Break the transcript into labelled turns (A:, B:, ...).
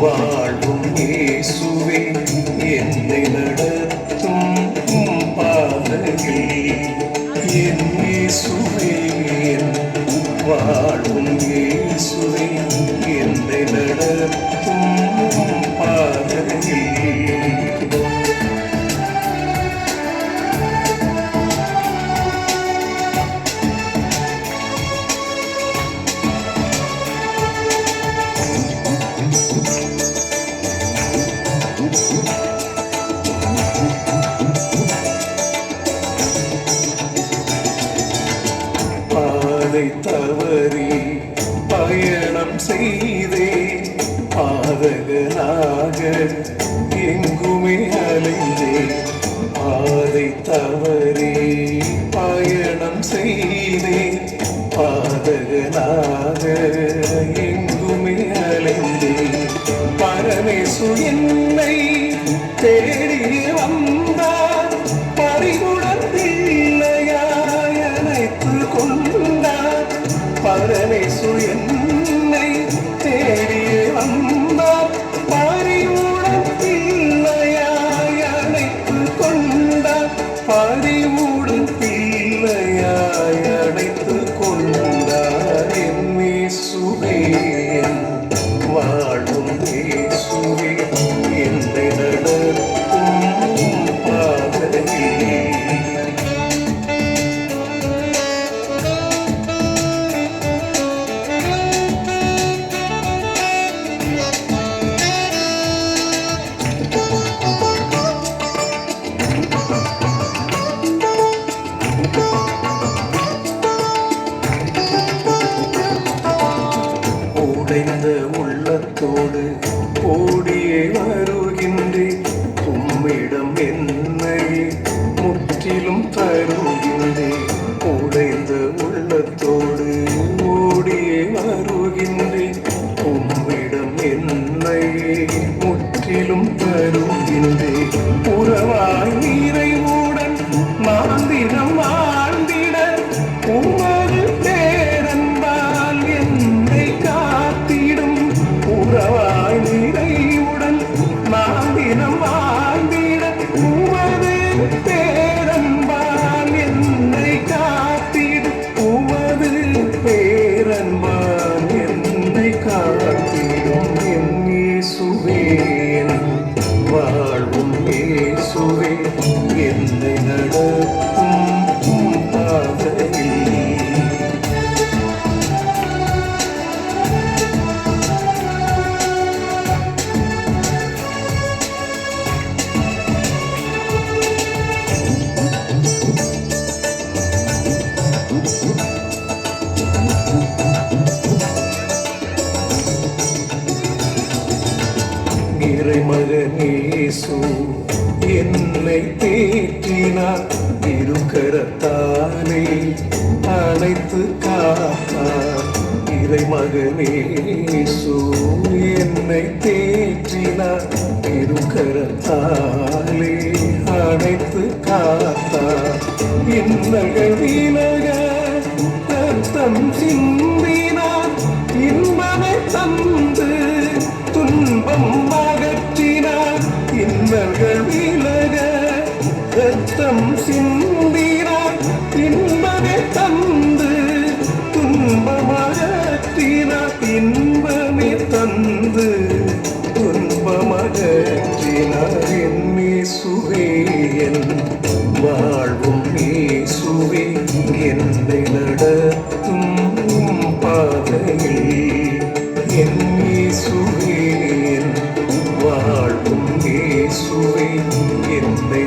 A: வாழ்வும் இயேசுவே. என்னை நடத்தும் பாதையில் என் இயேசுவே பாதை தவறி பயணம் செய்தே பாதகனாக எங்குமே அலைந்தே பாதை தவறி பயணம் செய்தே பாதகனாக எங்குமே அலைந்தே பரமேசு என்னை தேடி வந்த ഉള്ളത്തോട് ഓടിയേ വരുകിന്റെ ഉമ്മിടം എന്നയെ മുറ്റിലും തരുകിന്റെ ഉടൈന്ത് ഉള്ളത്തോട് ഓടിയേ വരുകിന്റെ ഉമ്മിടം എന്നയെ മുറ്റിലും തരുകിന്റെ ഉറവായി നീരൈ മൂടൻ മാന്തിരമാ இறைமகனேசு என்னை தேற்றினார் இருக்கரத்தாலே அனைத்து காத்தார். இறை மகனேசு என்னை தேற்றினார் இருக்கரத்தாலே அனைத்து காத்தார். இன்னல்கள் வீணக தம் சிந்தினார். இன்பமை சித்தம் சிந்தினார் இன்பமே தந்து துன்பமகற்றினார் இன்பமே தந்து துன்பமகற்றினார் என்மே சுவே என் வாழ்வும் சுவே என்னை நடத்தும் பாதையில். என்னை சுவே என் வாழ்வும் சுவே என்னை